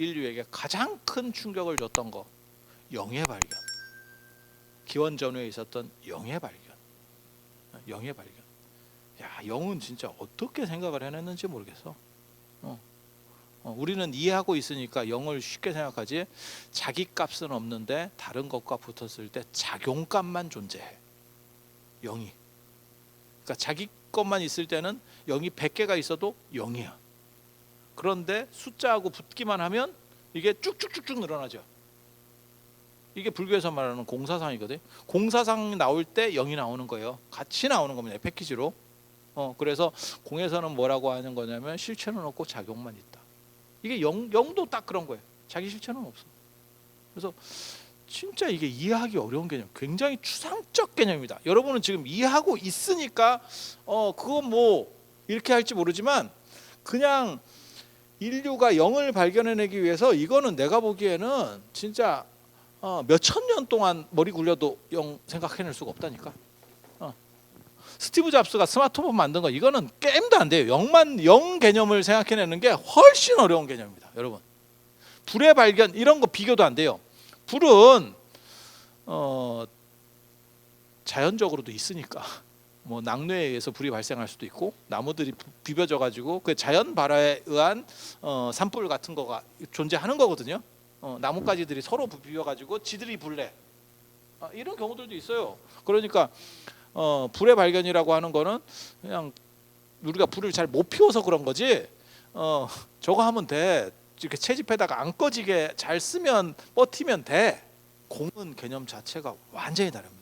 인류에게 가장 큰 충격을 줬던 거 영의 발견. 기원 전후에 있었던 영의 발견. 영의 발견. 야, 영은 진짜 어떻게 생각을 해냈는지 모르겠어. 어. 어, 우리는 이해하고 있으니까 영을 쉽게 생각하지. 자기 값은 없는데 다른 것과 붙었을 때 작용값만 존재해. 영이. 그러니까 자기 것만 있을 때는 영이 100개가 있어도 영이야. 그런데 숫자하고 붙기만 하면 이게 쭉쭉쭉쭉 늘어나죠. 이게 불교에서 말하는 공사상이거든. 공사상 나올 때 영이 나오는 거예요. 같이 나오는 겁니다. 패키지로. 어 그래서 공에서는 뭐라고 하는 거냐면 실체는 없고 작용만 있다. 이게 영 영도 딱 그런 거예요. 자기 실체는 없어. 그래서 진짜 이게 이해하기 어려운 개념, 굉장히 추상적 개념입니다. 여러분은 지금 이해하고 있으니까 어 그건 뭐 이렇게 할지 모르지만 그냥 인류가 영을 발견해내기 위해서 이거는 내가 보기에는 진짜 어, 몇천 년 동안 머리 굴려도 영 생각해낼 수가 없다니까. 어. 스티브 잡스가 스마트폰 만든 거 이거는 게임도 안 돼요. 영만 영 개념을 생각해내는 게 훨씬 어려운 개념입니다, 여러분. 불의 발견 이런 거 비교도 안 돼요. 불은 어, 자연적으로도 있으니까 뭐 낙뢰에 의해서 불이 발생할 수도 있고 나무들이 부- 비벼져 가지고 그 자연 발화에 의한 어, 산불 같은 거가 존재하는 거거든요. 어, 나뭇가지들이 서로 비벼 가지고 지들이 불내 아, 이런 경우들도 있어요. 그러니까 어, 불의 발견이라고 하는 거는 그냥 우리가 불을 잘 못 피워서 그런 거지. 어, 저거 하면 돼. 이렇게 채집해다가 안 꺼지게 잘 쓰면 버티면 돼. 공은 개념 자체가 완전히 다릅니다.